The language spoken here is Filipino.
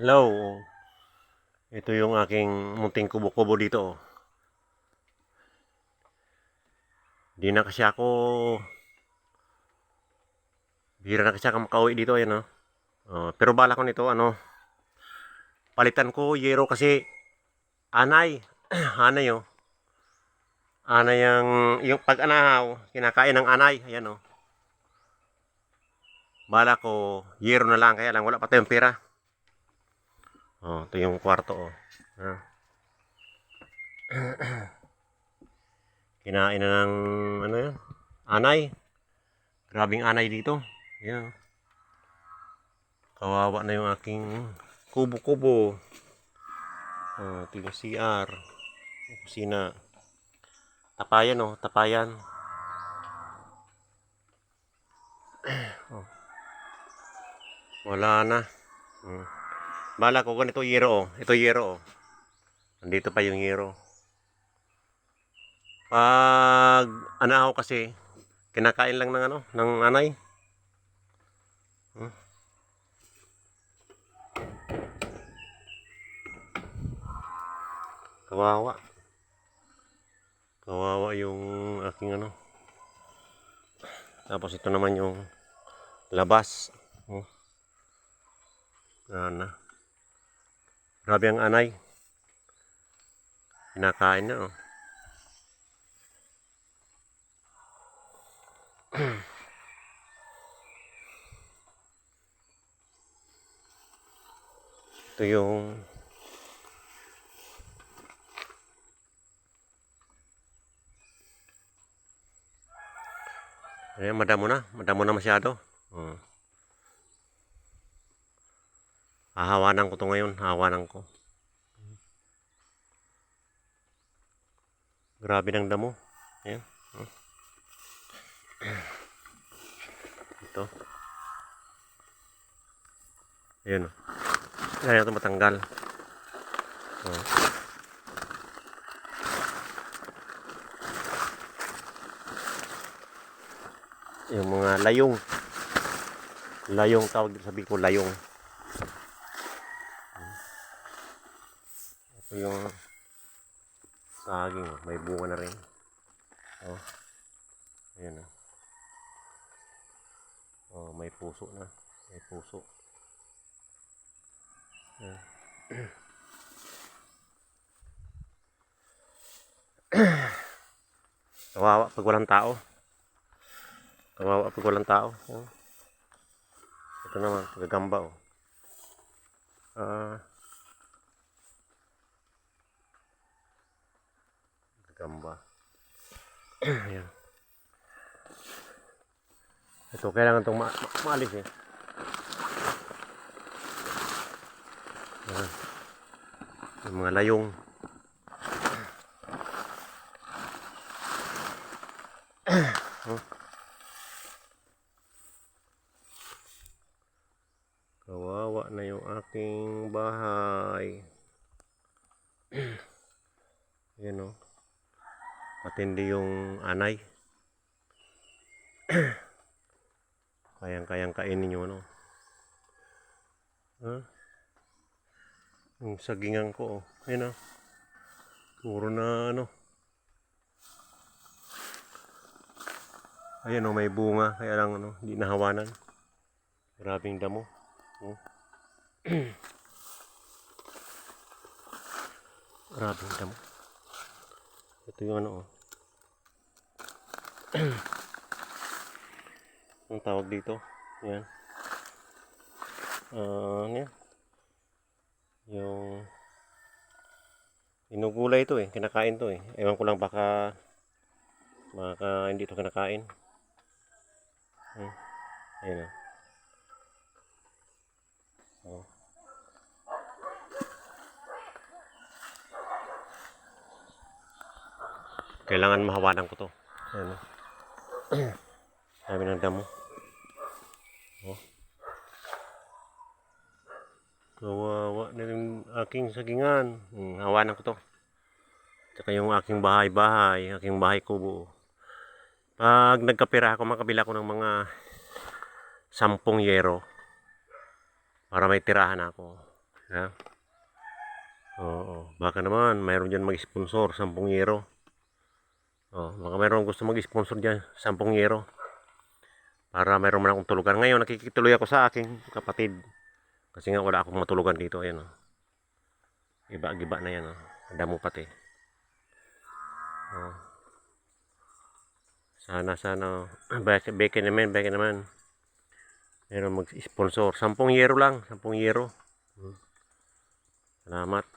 Hello. Ito yung aking munting kubo-kubo dito. oh. Di na kasi ako Bira na kasi ako makauwi dito ayan oh. Oh, pero bala ko nito ano palitan ko yero kasi anay anay oh. Anay ang yung pag anahaw kinakain ng anay ayan oh. Bala ko yero na lang kaya lang wala pa tayong pera. Oh, ito yung kwarto oh. Ah. Kinain na ng ano yan? Anay. Grabing anay dito. Yan. oh. Kawawa na yung aking kubo-kubo. Oh, ito yung CR. Kusina. Tapayan oh, tapayan. Oh. Wala na. Hmm. Bala ko ganito yero oh. Ito yero oh. Nandito pa yung yero. Pag anahaw kasi, kinakain lang ng ano, ng anay. Hmm. Kawawa. Kawawa yung aking ano. Tapos ito naman yung labas. Oh. Yan na. Grabe ang anay. Kinakain na oh. Ito yung Ayan, madamo na. Madamo na masyado. Oh. Hahawanan ko to ngayon. Hahawanan ko. Grabe ng damo. Ayan. Ito. Ayan. Kaya ito matanggal. Oh. Yung mga layong. Layong tawag sabi ko layong. Yung saging. May bunga na rin. Oh. Ayan oh. Oh, may puso na. May puso. Ayan. Kawawa pag walang tao. Kawawa pag walang tao. Oh. Ito naman, gagamba oh. Ah. Gagamba. Ayan. Ito, kailangan itong ma ma- maalis eh. Yung mga layong. Oh. Kawawa na yung aking bahay. Ayan o. Matindi yung anay. Kayang-kayang kainin yung ano. Ha? Yung sagingan ko, oh. Ayan, oh. Puro na, ano. Ayan, oh, may bunga. Kaya lang, ano, hindi nahawanan. Grabing damo. Oh. Grabing damo. Ito yung ano, oh. Ang tawag dito. Yan. Ah, ano? Yung inugulay ito eh. Kinakain to eh. Ewan ko lang baka baka hindi ito kinakain. Hmm. Ayan oh. Oh. Kailangan mahawanan ko to. Ayan oh. Dami ng damo. Oh. Kawawa na yung aking sagingan. Hmm, hawanan ko to. Tsaka yung aking bahay-bahay, aking bahay kubo. Pag nagkapira ako, makabila ko ng mga sampung yero para may tirahan ako. Ha? Oo. Baka naman, mayroon dyan mag-sponsor, 10 euro. Oh, baka mayroon gusto mag-sponsor dyan, 10 euro. Para mayroon man akong tulugan. Ngayon, nakikituloy ako sa aking kapatid. Kasi nga wala akong matulugan dito. Ayan, oh. Iba-giba na yan, oh. Damo pati. Oh. Sana, sana. oh. Beke naman, beke naman. Meron mag-sponsor. 10 euro lang, 10 euro. Hmm. Salamat.